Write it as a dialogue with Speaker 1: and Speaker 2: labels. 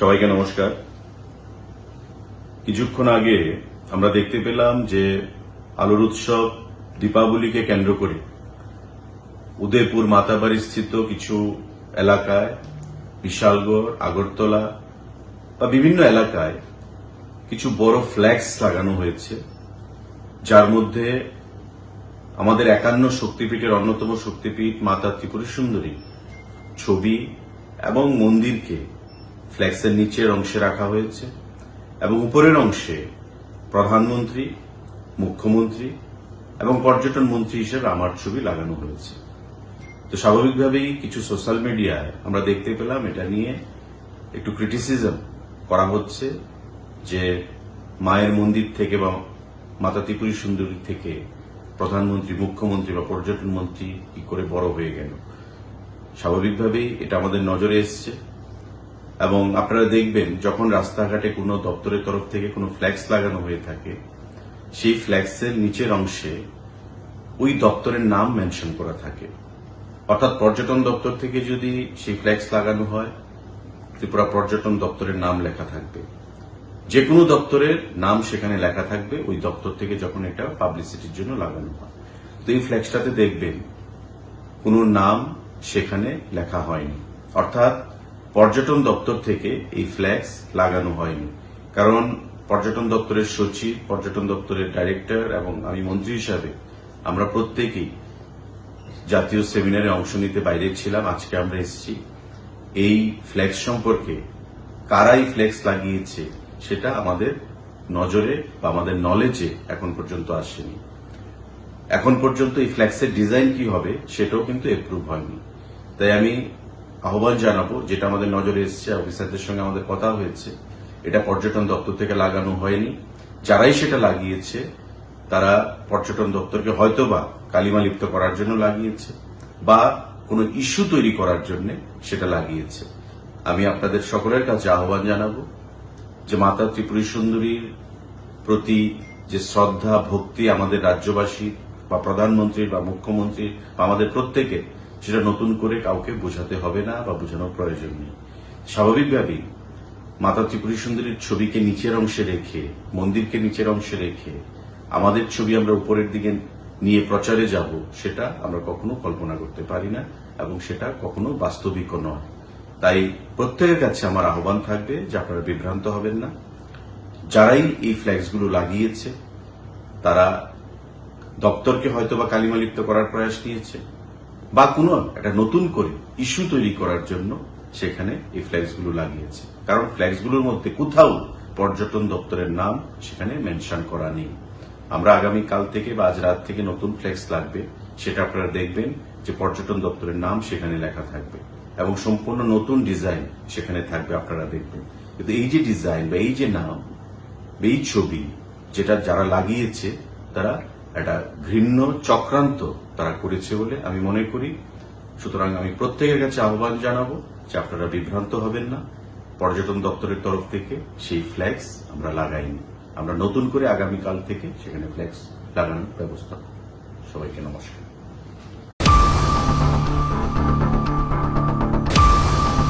Speaker 1: সবাইকে নমস্কার। কিছুক্ষণ আগে আমরা দেখতে পেলাম যে আলোর উৎসব দীপাবলিকে কেন্দ্র করে উদয়পুর মাতাবাড়ি স্থিত কিছু এলাকায়, বিশালগড়, আগরতলা বা বিভিন্ন এলাকায় কিছু বড় ফ্ল্যাক্স লাগানো হয়েছে, যার মধ্যে আমাদের একান্ন শক্তিপীঠের অন্যতম শক্তিপীঠ মাতা ত্রিপুরী সুন্দরী ছবি এবং মন্দিরকে ফ্ল্যাক্সের নিচের অংশে রাখা হয়েছে এবং উপরের অংশে প্রধানমন্ত্রী, মুখ্যমন্ত্রী এবং পর্যটন মন্ত্রী হিসেবে আমার ছবি লাগানো হয়েছে। তো স্বাভাবিকভাবেই কিছু সোশ্যাল মিডিয়ায় আমরা দেখতে পেলাম এটা নিয়ে একটু ক্রিটিসিজম করা হচ্ছে যে মায়ের মন্দির থেকে বা মাতা ত্রিপুরী সুন্দরী থেকে প্রধানমন্ত্রী, মুখ্যমন্ত্রী বা পর্যটন মন্ত্রী কি করে বড় হয়ে গেল। স্বাভাবিকভাবেই এটা আমাদের নজরে এসছে। এবং আপনারা দেখবেন, যখন রাস্তাঘাটে কোনো দপ্তরের তরফ থেকে কোনো ফ্ল্যাক্স লাগানো হয়ে থাকে, সেই ফ্ল্যাক্সের নিচের অংশে ওই দপ্তরের নাম মেনশন করা থাকে। অর্থাৎ পর্যটন দপ্তর থেকে যদি সেই ফ্ল্যাক্স লাগানো হয়, ত্রিপুরা পর্যটন দপ্তরের নাম লেখা থাকবে। যে কোনো দপ্তরের নাম সেখানে লেখা থাকবে, ওই দপ্তর থেকে যখন এটা পাবলিসিটির জন্য লাগানো হয়। তো এই ফ্ল্যাক্সটাতে দেখবেন, কোনো নাম সেখানে লেখা হয়নি। অর্থাৎ পর্যটন দপ্তর থেকে এই ফ্ল্যাক্স লাগানো হয়নি। কারণ পর্যটন দপ্তরের সচিব, পর্যটন দপ্তরের ডাইরেক্টর এবং আমি মন্ত্রী হিসাবে আমরা প্রত্যেকেই জাতীয় সেমিনারে অংশ নিতে বাইরে ছিলাম, আজকে আমরা এসেছি। এই ফ্ল্যাক্স সম্পর্কে কারাই ফ্ল্যাক্স লাগিয়েছে সেটা আমাদের নজরে বা আমাদের নলেজে এখন পর্যন্ত আসেনি। এখন পর্যন্ত এই ফ্ল্যাক্সের ডিজাইন কি হবে সেটাও কিন্তু এপ্রুভ হয়নি। তাই আমি আহ্বান জানাব, যেটা আমাদের নজরে এসেছে, অফিসারদের সঙ্গে আমাদের কথা হয়েছে। এটা পর্যটন দপ্তর থেকে লাগানো হয়নি। যারাই সেটা লাগিয়েছে, তারা পর্যটন দপ্তরকে হয়তোবা কালিমা লিপ্ত করার জন্য লাগিয়েছে, বা কোনো ইস্যু তৈরি করার জন্য সেটা লাগিয়েছে। আমি আপনাদের সকলের কাছে আহ্বান জানাব যে মাতা ত্রিপুরী সুন্দরীর প্রতি যে শ্রদ্ধা, ভক্তি আমাদের রাজ্যবাসী বা প্রধানমন্ত্রীর, বা মুখ্যমন্ত্রীর, বা আমাদের প্রত্যেকে সেটা নতুন করে কাউকে বোঝাতে হবে না বা বোঝানোর প্রয়োজন নেই। স্বাভাবিকভাবেই মাতা ত্রিপুরী সুন্দরীর ছবিকে নিচের অংশে রেখে, মন্দিরকে নিচের অংশে রেখে আমাদের ছবি আমরা উপরের দিকে নিয়ে প্রচারে যাব, সেটা আমরা কখনো কল্পনা করতে পারি না এবং সেটা কখনো বাস্তবিকও নয়। তাই প্রত্যেকের কাছে আমার আহ্বান থাকবে যে আপনারা বিভ্রান্ত হবেন না। যারাই এই ফ্ল্যাগসগুলো লাগিয়েছে, তারা দপ্তরকে হয়তো বা কালিমালিপ্ত করার প্রয়াস নিয়েছে। বা কোনো একটা নতুন করে ইস্যু তৈরি করার জন্য সেখানে এই ফ্ল্যাক্সগুলো লাগিয়েছে। কারণ ফ্ল্যাক্সগুলোর মধ্যে কোথাও পর্যটন দপ্তরের নাম সেখানে মেনশন করা নেই। আমরা আগামী কাল থেকে বা আজ রাত থেকে নতুন ফ্ল্যাক্স লাগবে, সেটা আপনারা দেখবেন যে পর্যটন দপ্তরের নাম সেখানে লেখা থাকবে এবং সম্পূর্ণ নতুন ডিজাইন সেখানে থাকবে আপনারা দেখবেন। কিন্তু এই যে ডিজাইন বা এই যে নাম এই ছবি, যেটা যারা লাগিয়েছে, তারা একটা ঘৃণ্য চক্রান্ত তারা করেছে বলে আমি মনে করি। সুতরাং আমি প্রত্যেকের কাছে আহ্বান জানাব যে আপনারা বিভ্রান্ত হবেন না। পর্যটন দপ্তরের তরফ থেকে সেই ফ্ল্যাক্স আমরা লাগাইনি। আমরা নতুন করে আগামীকাল থেকে সেখানে ফ্ল্যাক্স লাগানোর ব্যবস্থা সবাইকে নমস্কার।